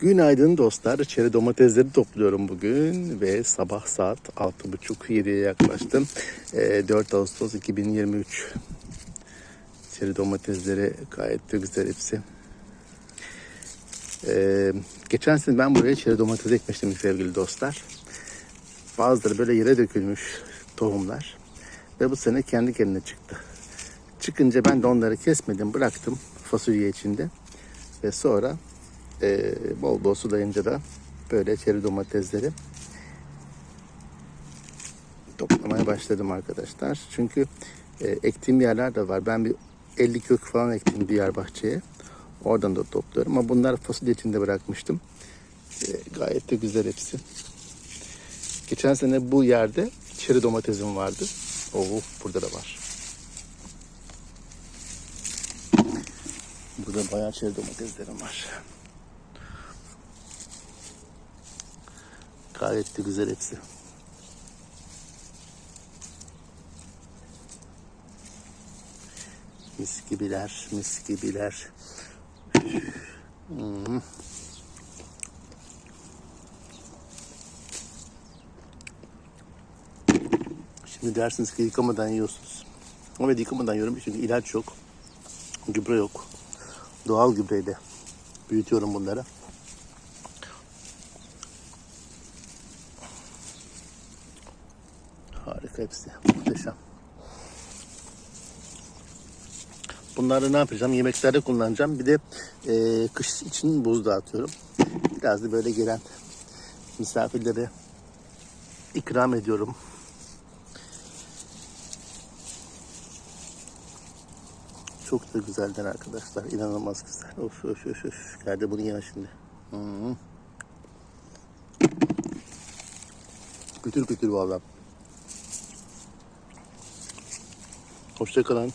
Günaydın dostlar. Çeri domatesleri topluyorum bugün ve sabah saat 6.30-7'ye yaklaştım. Ee, 4 Ağustos 2023. Çeri domatesleri gayet de güzel hepsi. Ee, geçen sene ben buraya çeri domates ekmiştim sevgili dostlar. Bazıları böyle yere dökülmüş tohumlar. Ve bu sene kendi kendine çıktı. Çıkınca ben de onları kesmedim bıraktım fasulye içinde. Ve sonra e, bol bol sulayınca da böyle çeri domatesleri toplamaya başladım arkadaşlar. Çünkü e, ektiğim yerler de var. Ben bir 50 kök falan ektim diğer bahçeye. Oradan da topluyorum ama bunlar fasulye içinde bırakmıştım. E, gayet de güzel hepsi. Geçen sene bu yerde çeri domatesim vardı. Oh burada da var. Burada bayağı çeri domateslerim var. Gayet de güzel hepsi. Mis gibiler, mis gibiler. Hmm. Şimdi dersiniz ki yıkamadan yiyorsunuz. Evet yıkamadan yiyorum çünkü ilaç yok. Gübre yok. Doğal gübreyle büyütüyorum bunları. Harika hepsi. Muhteşem. Bunları ne yapacağım? Yemeklerde kullanacağım. Bir de e, kış için buz dağıtıyorum. Biraz da böyle gelen misafirlere ikram ediyorum. Çok da güzelden arkadaşlar. İnanılmaz güzel. Of of of of. Geldi bunu yeme şimdi. Hı. Götür götür valla. Hoşçakalın.